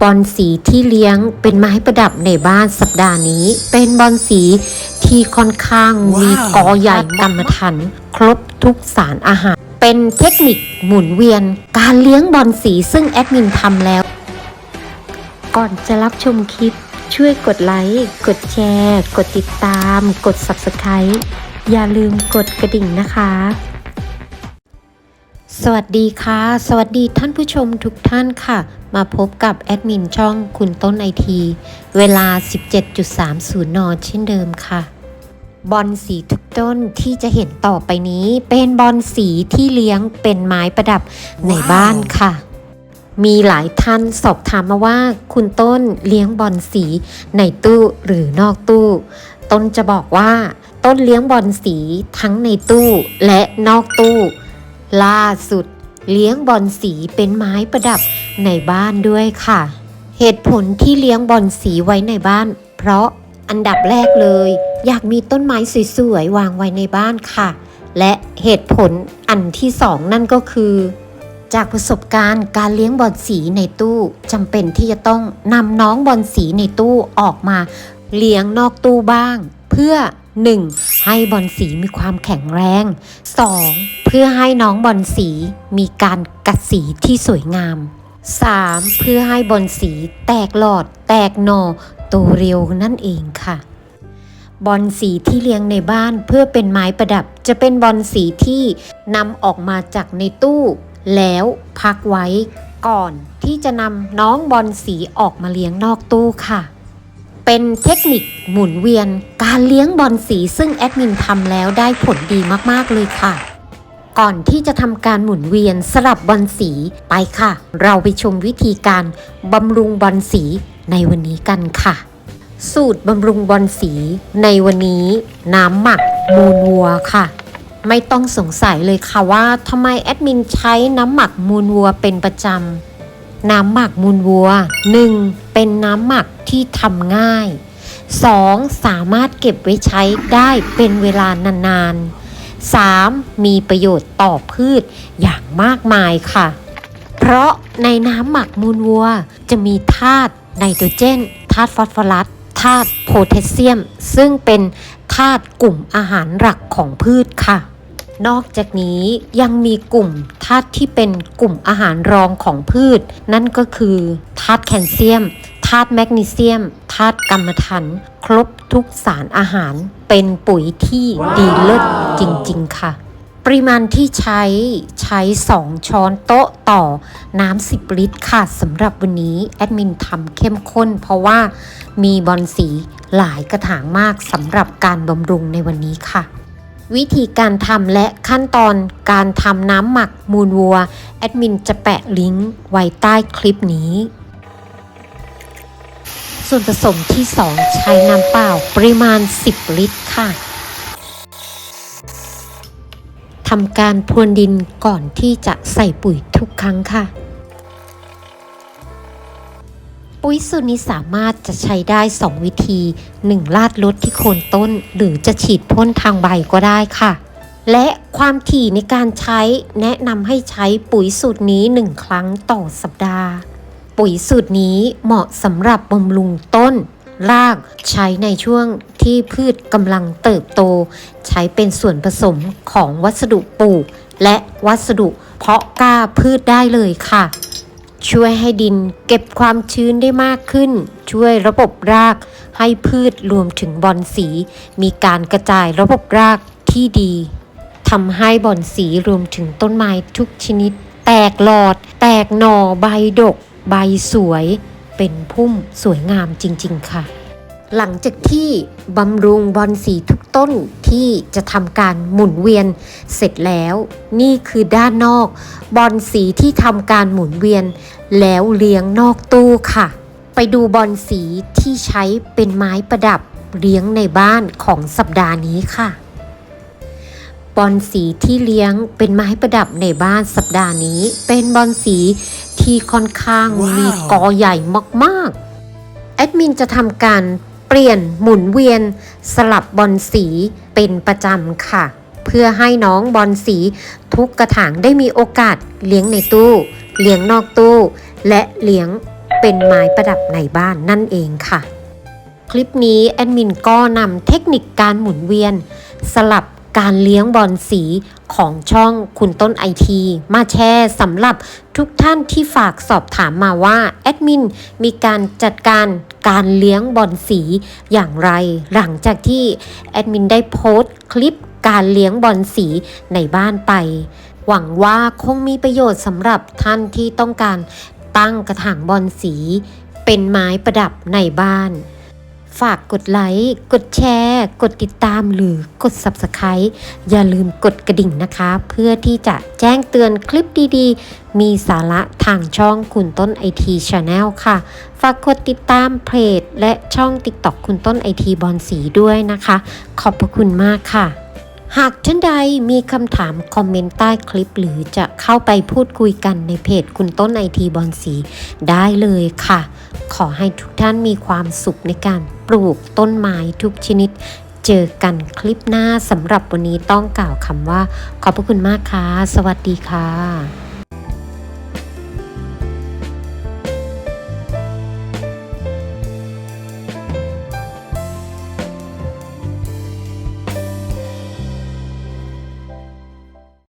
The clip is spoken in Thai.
บอลสีที่เลี้ยงเป็นไม้ประดับในบ้านสัปดาห์นี้ เป็นบอลสีที่ค่อนข้างมีกอใหญ่กรรมฐานครบทุกสารอาหาร เป็นเทคนิคหมุนเวียน การเลี้ยงบอลสีซึ่งแอดมินทำแล้ว ก่อนจะรับชมคลิป ช่วยกดไลค์ กดแชร์ กดติดตาม กด Subscribe อย่าลืมกดกระดิ่งนะคะสวัสดีค่ะ สวัสดีท่านผู้ชมทุกท่านค่ะ มาพบกับแอดมินช่องคุณต้นไอที เวลา 17.30 น เช่นเดิมค่ะ บอลสีทุกต้นที่จะเห็นต่อไปนี้ เป็นบอลสีที่เลี้ยงเป็นไม้ประดับในบ้านค่ะ มีหลายท่านสอบถามมาว่า คุณต้นเลี้ยงบอลสีในตู้หรือนอกตู้ ต้นจะบอกว่า ต้นเลี้ยงบอลสีทั้งในตู้และนอกตู้ ล่าสุด เลี้ยงบอลสีเป็นไม้ประดับในบ้านด้วยค่ะ เหตุผลที่เลี้ยงบอลสีไว้ในบ้าน เพราะอันดับแรกเลย อยากมีต้นไม้สวยๆวางไว้ในบ้านค่ะ และเหตุผลอันที่สองนั่นก็คือ จากประสบการณ์การเลี้ยงบอลสีในตู้จำเป็นที่จะต้องนำน้องบอลสีในตู้ออกมา เลี้ยงนอกตู้บ้าง เพื่อ 1. ให้บอลสีมีความแข็งแรง 2. เพื่อให้น้องบอลสีมีการกัดสีที่สวยงาม 3. เพื่อให้บอลสีแตกหลอด แตกหนอโตเร็วนั่นเองค่ะ บอลสีที่เลี้ยงในบ้านเพื่อเป็นไม้ประดับ จะเป็นบอลสีที่นำออกมาจากในตู้ แล้วพักไว้ก่อนที่จะนำน้องบอลสีออกมาเลี้ยงนอกตู้ค่ะ เป็นเทคนิคหมุนเวียน การเลี้ยงบอลสีซึ่งแอดมินทำแล้วได้ผลดีมากๆเลยค่ะ ก่อนที่จะทำการหมุนเวียนสลับบอลสีไปค่ะ เราไปชมวิธีการบำรุงบอลสีในวันนี้กันค่ะ สูตรบำรุงบอลสีในวันนี้ น้ำหมักมูลวัวค่ะ ไม่ต้องสงสัยเลยค่ะว่าทำไมแอดมินใช้น้ำหมักมูลวัวเป็นประจำน้ำหมักมูลวัว 1. เป็นน้ำหมัก ที่ทำง่าย 2. สามารถเก็บไว้ใช้ได้เป็นเวลานานๆ 3. มีประโยชน์ต่อพืชอย่างมากมายค่ะ เพราะในน้ำหมักมูลวัวจะมีธาตุไนโตรเจนธาตุฟอสฟอรัสธาตุโพแทสเซียม ซึ่งเป็นธาตุกลุ่มอาหารหลักของพืชค่ะ นอกจากนี้ยังมีกลุ่มธาตุที่เป็นกลุ่มอาหารรองของพืช นั่นก็คือธาตุแคลเซียม ธาตุแมกนีเซียมธาตุกรรมถัน ครบทุกสารอาหาร เป็นปุ๋ยที่ดีเลิศจริง ๆ ค่ะ ปริมาณที่ใช้ใช้ 2 ช้อนโต๊ะต่อน้ำ10 ลิตรค่ะสำหรับวันนี้ แอดมินทำเข้มข้น เพราะว่ามีบอลสีหลายกระถางมากสำหรับการบำรุงในวันนี้ค่ะวิธีการทำและขั้นตอนการทำน้ำหมักมูลวัว แอดมินจะแปะลิงก์ไว้ใต้คลิปนี้ ส่วนผสมที่ 2 ใช้น้ำเปล่าปริมาณ 10 ลิตรค่ะทำการพรวนดินก่อนที่จะใส่ปุ๋ยทุกครั้งค่ะ ปุ๋ยสูตรนี้สามารถจะใช้ได้ 2 วิธี 1. ลาดลดที่โคนต้น หรือจะฉีดพ่นทางใบก็ได้ค่ะ และความถี่ในการใช้แนะนำให้ใช้ปุ๋ยสูตรนี้ 1 ครั้งต่อสัปดาห์ ปุ๋ยสูตรนี้เหมาะสำหรับบำรุงต้น รากใช้ในช่วงที่พืชกำลังเติบโต ใช้เป็นส่วนผสมของวัสดุปลูก และวัสดุเพาะกล้าพืชได้เลยค่ะ ช่วยให้ดินเก็บความชื้นได้มากขึ้น ช่วยระบบรากให้พืชรวมถึงบอนสี มีการกระจายระบบรากที่ดีทำให้บอนสีรวมถึงต้นไม้ทุกชนิด แตกหลอด แตกหน่อใบดก ใบสวยเป็นพุ่มสวยงามจริง ๆ ค่ะ หลังจากที่บำรุงบอนสีทุกต้นที่จะทำการหมุนเวียนเสร็จแล้ว นี่คือด้านนอก บอนสีที่ทำการหมุนเวียน แล้วเลี้ยงนอกตู้ค่ะ ไปดูบอนสีที่ใช้เป็นไม้ประดับเลี้ยงในบ้านของสัปดาห์นี้ค่ะบอนสีที่เลี้ยงเป็นไม้ประดับในบ้านสัปดาห์นี้ เป็นบอนสี ที่ค่อนข้างว้าวมีกอใหญ่มากๆ แอดมินจะทำการเปลี่ยนหมุนเวียนสลับบอลสีเป็นประจำค่ะ เพื่อให้น้องบอลสีทุกกระถางได้มีโอกาสเลี้ยงในตู้ เลี้ยงนอกตู้ และเลี้ยงเป็นไม้ประดับในบ้านนั่นเองค่ะ คลิปนี้แอดมินก็นำเทคนิคการหมุนเวียน สลับ การเลี้ยงบอลสีของช่องคุณต้นไอทีมาแชร์สำหรับทุกท่านที่ฝากสอบถามมาว่า แอดมินมีการจัดการการเลี้ยงบอลสีอย่างไร หลังจากที่แอดมินได้โพสต์คลิปการเลี้ยงบอลสีในบ้านไป หวังว่าคงมีประโยชน์สำหรับท่านที่ต้องการตั้งกระถางบอลสี เป็นไม้ประดับในบ้าน ฝากกดไลค์ กดแชร์ กดติดตามหรือกด Subscribe อย่าลืมกดกระดิ่งนะคะ เพื่อที่จะแจ้งเตือนคลิปดีๆ มีสาระทางช่องคุณต้นไอทีชาแนลค่ะ ฝากกดติดตามเพจและช่อง TikTok คุณต้นไอทีบอลสีด้วยนะคะ ขอบพระคุณมากค่ะ หากท่านใดมีคำถามคอมเมนต์ใต้คลิป หรือจะเข้าไปพูดคุยกันในเพจคุณต้นไอทีบอลสีได้เลยค่ะ ขอให้ทุกท่านมีความสุขในการปลูกต้นไม้ทุกชนิด เจอกันคลิปหน้าสำหรับวันนี้ต้องกล่าวคำว่า ขอบพระคุณมากค่ะ สวัสดีค่ะ